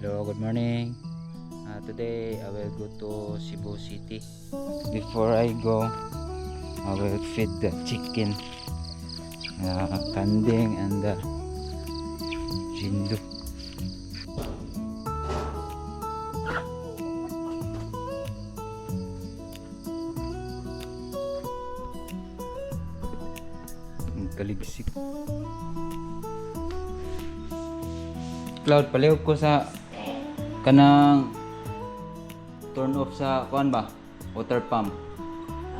Hello, good morning. Uh, today I will go to Cebu City. Before I go, I will feed the chicken, uh, kanding and the jindu. Ang kaligsik. Cloud, palihog ko sa kanang turn off sa kuan ba? Water pump.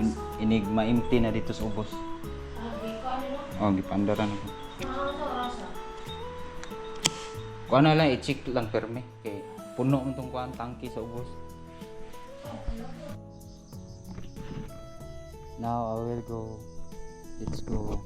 In, inig maimti na dito sa ubos. Oh, gipandaran ako. Kuan na lang, i-check lang perme. Kay puno mo tong kuan tangki sa ubos. Now I will go. Let's go.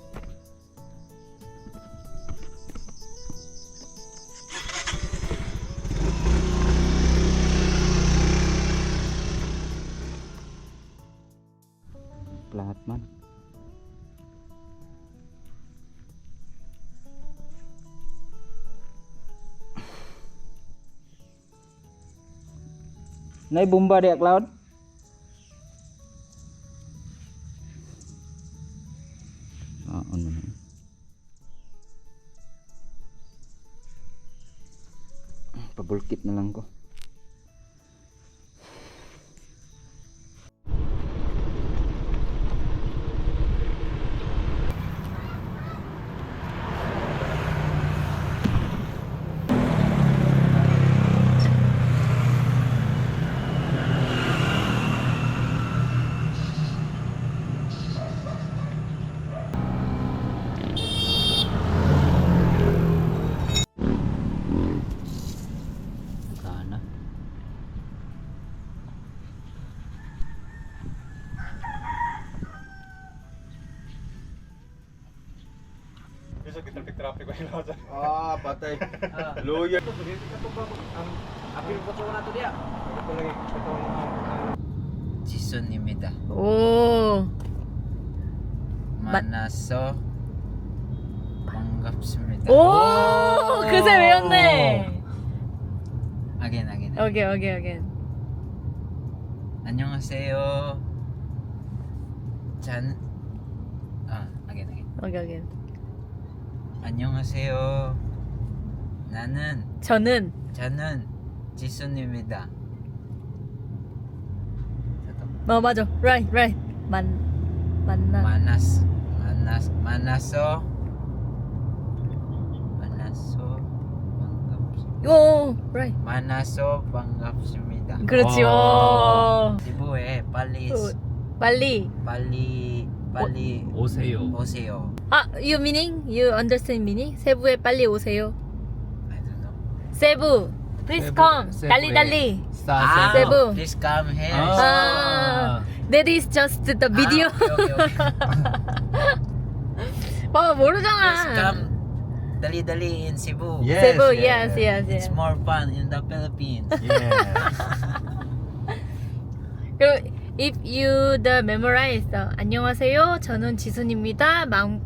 નહીં બૂમબાડી એકલાવટ traffic yung dyan. Ah, patay. Lawyer. 지수님이다. 오, 만나서 반갑습니다. 오, 그새 외웠네. 아겐 아겐. 오케이, 오케이, 오케이. 안녕하세요. 잔. 아 아겐 아겐. 오케이, 오케이. 안녕하세요. 나는 저는 저는 지수님이다. 어 맞아, right, right. 만 만나. 만났 만났 만나서 만나서 반갑습니다. 오, right. 만나서 반갑습니다. 그렇지. 오. 지부에 빨리 오, 빨리. 빨리 빨리 오세요. 오세요. 아, you meaning? You understand meaning? 세부에 빨리 오세요. I don't know. 세부, please 세부, come. 세부에. 달리 달리. 아, 세부. please come here. 아, that is just the video. 아, 오케이, 오케이, 오케이. 봐 Please 모르잖아. come. Dali dali in Cebu. Yes, 세부, yes. yes, yes, It's more fun in the Philippines. Yeah. 그리고 if you the memorize 안녕하세요. 저는 지순입니다. 만,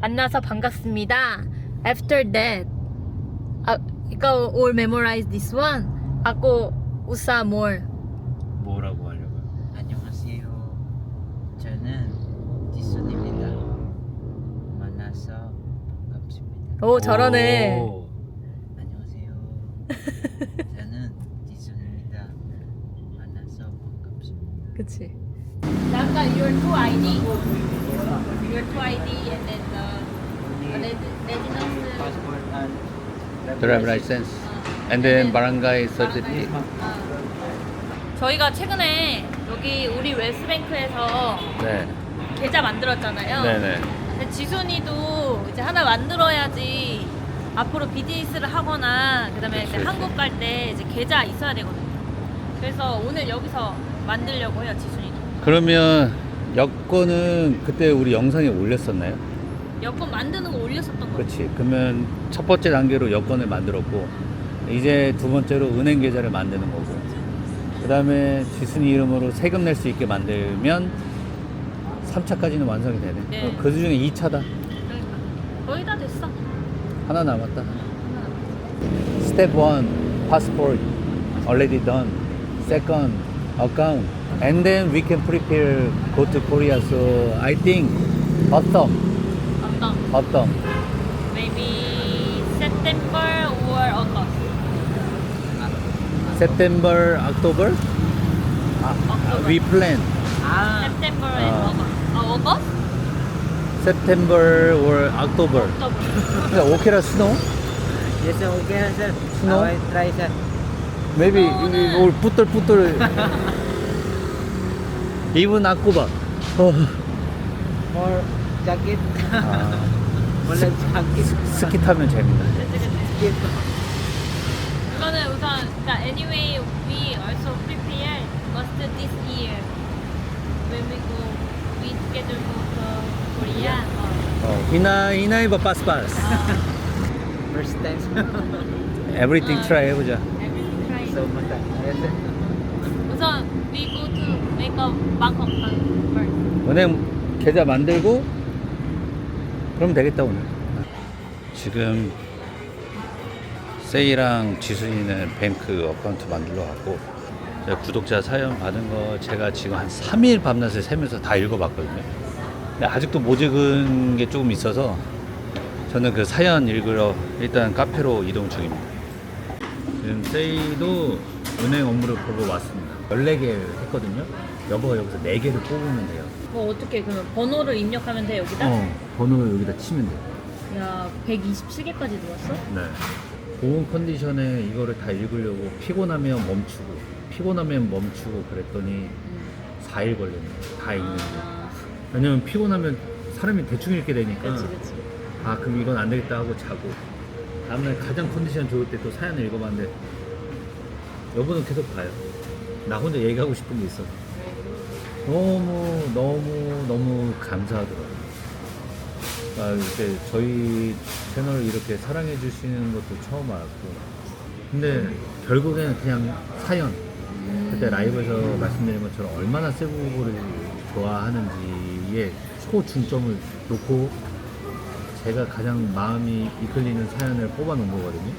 만나서 반갑습니다. After that, 아, ikaw all memorize this one. Ako usa more. 뭐라고 하려고요? 안녕하세요. 저는 지수입니다. 만나서 반갑습니다. 오 저러네. 오. 안녕하세요. 저는 지수입니다. 만나서 반갑습니다. 그치. 아까 your two ID, your two ID and then the residence. Passport and Driver license. And then barangay certificate. 저희가 최근에 여기 우리 웨스뱅크에서 네. 계좌 만들었잖아요. 네네. 근데 지순이도 이제 하나 만들어야지 앞으로 비즈니스를 하거나 그다음에 이제 그치, 한국 갈 때 이제 계좌 있어야 되거든요. 그래서 오늘 여기서 만들려고 해요, 지순이도. 그러면 여권은 그때 우리 영상에 올렸었나요? 여권 만드는 거 올렸었던 거예요. 그렇지. 그러면 첫 번째 단계로 여권을 만들었고 이제 두 번째로 은행 계좌를 만드는 거고 그 다음에 지순이 이름으로 세금 낼 수 있게 만들면 3차까지는 완성이 되네. 네. 그 중에 2차다. 그러니까 거의 다 됐어. 하나 남았다. 스텝 1 passport already done. Second, account. And then we can prepare go to Korea. So I think autumn, 어떤? autumn. Maybe September or August. September, October. October. We plan September and 아. August. 어, August? September or October. October. 오케라 스노? Yes, sir. Okay, sir. Snow? I will try, sir. Maybe 스노우는- 올 뿌떨뿌떨. 이분 아쿠바. 어. More jacket. 아, More like jacket. 스키 타면. Jacket. 이거는 우선 그러니까 anyway we also prepare first this year when we go we together go to Korea. 어. 어, 이나 이나이바 빠스빠스. First time. Everything try 해보자. Everything try. so much. Sir. 우선 we go to 은행 계좌 만들고 그러면 되겠다 오늘. 지금 세이랑 지순이는 뱅크 어카운트 만들러 갔고 구독자 사연 받은 거 제가 지금 한 3일 밤낮을 새면서 다 읽어봤거든요. 근데 아직도 못 읽은 게 조금 있어서 저는 그 사연 읽으러 일단 카페로 이동 중입니다. 지금 세이도 은행 업무를 보고 왔습니다. 14개 했거든요. 여보가 여기서 4개를 뽑으면 돼요. 뭐 어떻게 그러면 번호를 입력하면 돼 여기다? 어, 번호 여기다 치면 돼. 야 127개까지 누웠어? 네. 고온 컨디션에 이거를 다 읽으려고 피곤하면 멈추고, 피곤하면 멈추고 그랬더니 4일 걸렸네. 다 읽는데. 아, 왜냐면 피곤하면 사람이 대충 읽게 되니까. 그렇지 그렇지. 아, 그럼 이건 안 되겠다 하고 자고. 다음날 가장 컨디션 좋을 때 또 사연을 읽어봤는데, 여보는 계속 봐요. 나 혼자 얘기하고 싶은 게 있어. 너무, 너무, 너무 감사하더라고요. 아, 이렇게 저희 채널을 이렇게 사랑해 주시는 것도 처음 알았고. 근데 결국에는 그냥 사연. 그때 라이브에서 말씀드린 것처럼 얼마나 세부를 좋아하는지에 초중점을 놓고 제가 가장 마음이 이끌리는 사연을 뽑아 놓은 거거든요.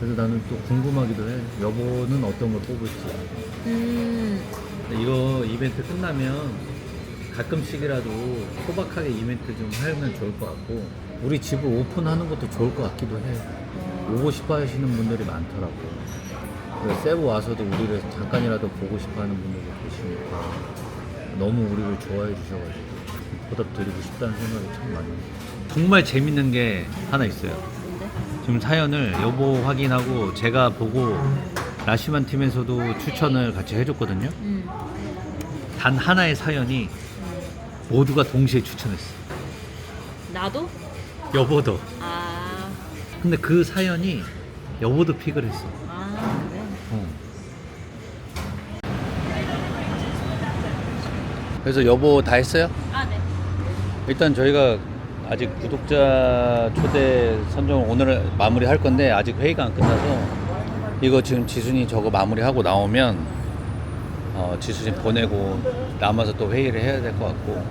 그래서 나는 또 궁금하기도 해. 여보는 어떤 걸 뽑을지. 음. 이거 이벤트 끝나면 가끔씩이라도 소박하게 이벤트 좀 하면 좋을 것 같고 우리 집을 오픈하는 것도 좋을 것 같기도 해. 오고 싶어 하시는 분들이 많더라고. 그래서 세부 와서도 우리를 잠깐이라도 보고 싶어 하는 분들도 계시니까 너무 우리를 좋아해 주셔가지고 보답드리고 싶다는 생각이 참 많이 정말 재밌는 게 하나 있어요. 지금 사연을 여보 확인하고 제가 보고 라시만 팀에서도 추천을 같이 해줬거든요. 음. 단 하나의 사연이 모두가 동시에 추천했어. 나도? 여보도. 아. 근데 그 사연이 여보도 픽을 했어. 아 그래. 어. 그래서 여보 다 했어요? 아 네. 일단 저희가 아직 구독자 초대 선정을 오늘 마무리 할 건데 아직 회의가 안 끝나서 이거 지금 지순이 저거 마무리하고 나오면 어, 지순이 보내고 남아서 또 회의를 해야 될 것 같고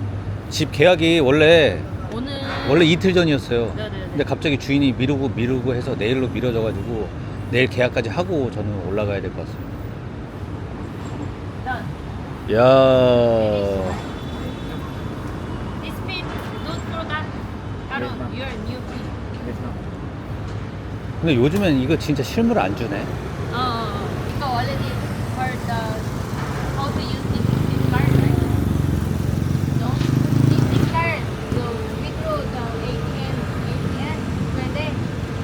집 계약이 원래 오늘 원래 이틀 전이었어요. 네네네. 근데 갑자기 주인이 미루고 미루고 해서 내일로 미뤄져가지고 내일 계약까지 하고 저는 올라가야 될 것 같습니다. done. 야, This pin, don't your new ma'am. 근데 요즘엔 이거 진짜 실물 안 주네. Uh, so already heard the how to use this, this card, right? No? This, this card, so we go the ATM, ATM, pwede.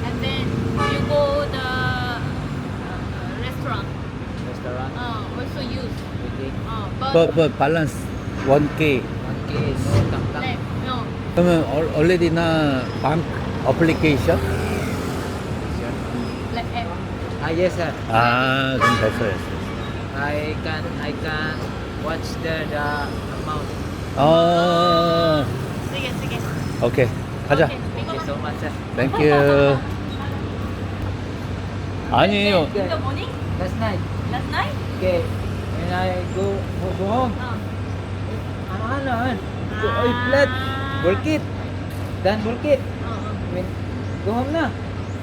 And then you go the uh, restaurant, Restaurant. uh, also use. Okay. Uh, but, But but balance 1K. Okay, no tang tang. like, no. 그러면 al- already 나 bank application? Eh, Ah, yes, sir. 아, 그럼 됐어 됐어. I can I can watch the the amount. 아, sige, sige. 오케이 가자. Okay, we Thank you so much, sir. 땡큐. 아니에요. In the morning? Last night. Last night? Okay. When I go go, go home. Uh. Ano ano? Go, oy, flat. Bulkit. Dan bulkit. Uh, uh. When go home na.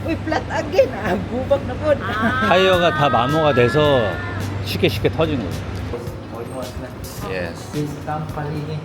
Uy, flat again. Ah, gubak na po. 아. 타이어가 다 마모가 돼서 쉽게 쉽게 터진 거예요. Almost na. Yes. This company.